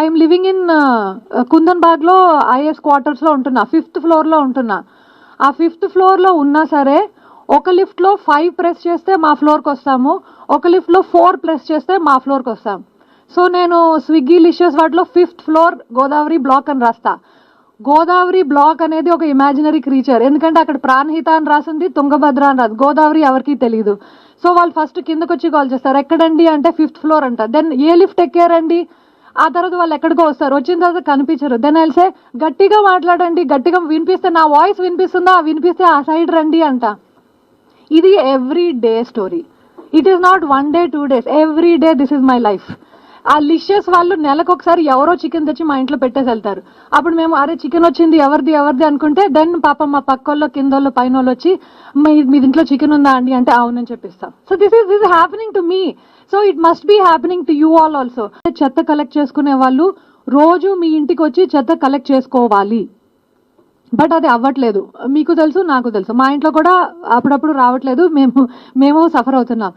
I'm living in కుందన్బాగ్లో IS క్వార్టర్స్లో ఉంటున్నా. ఫిఫ్త్ ఫ్లోర్లో ఉంటున్నా. ఆ ఫిఫ్త్ ఫ్లోర్లో ఉన్నా సరే ఒక లిఫ్ట్లో ఫైవ్ ప్రెస్ చేస్తే మా ఫ్లోర్కి వస్తాము. ఒక లిఫ్ట్లో ఫోర్ ప్రెస్ చేస్తే మా ఫ్లోర్కి వస్తాం. సో నేను స్విగ్గీ లిషియస్ వాటిలో ఫిఫ్త్ ఫ్లోర్ గోదావరి బ్లాక్ అని రాస్తా. గోదావరి బ్లాక్ అనేది ఒక ఇమాజినరీ క్రీచర్ ఎందుకంటే అక్కడ ప్రాణహిత అని రాసింది తుంగభద్ర అని రాదు గోదావరి ఎవరికి తెలియదు సో వాళ్ళు ఫస్ట్ కిందకు వచ్చి కాల్ చేస్తారు. ఎక్కడండి అంటే ఫిఫ్త్ ఫ్లోర్ అంట. దెన్ ఏ లిఫ్ట్ ఎక్కారండి? ఆ తర్వాత వాళ్ళు ఎక్కడికో వస్తారు. వచ్చిన తర్వాత కనిపించరు. దెన్ ఐల్సే గట్టిగా మాట్లాడండి గట్టిగా వినిపిస్తే నా వాయిస్ వినిపిస్తుందా? వినిపిస్తే ఆ సైడ్ రండి అంట. ఇది every day story it is not one day two days every day this is my life ఆ లిషియస్ వాళ్ళు నెలకు ఒకసారి ఎవరో చికెన్ తెచ్చి మా ఇంట్లో పెట్టేసి వెళ్తారు. అప్పుడు మేము అరే చికెన్ వచ్చింది ఎవరిది ఎవరిది? అనుకుంటే దెన్ పాపం మా పక్కోళ్ళు కిందోళ్ళు పైన వాళ్ళు వచ్చి మీ మీ ఇంట్లో చికెన్ ఉందా అండి? అంటే అవునని చెప్పిస్తాం. So this is this happening to me so it must be happening to you all also చెత్త కలెక్ట్ చేసుకునే వాళ్ళు రోజు మీ ఇంటికి వచ్చి చెత్త కలెక్ట్ చేసుకోవాలి. బట్ అది అవ్వట్లేదు. మీకు తెలుసు నాకు తెలుసు. మా ఇంట్లో కూడా అప్పుడప్పుడు రావట్లేదు. మేము మేము సఫర్ అవుతున్నాం.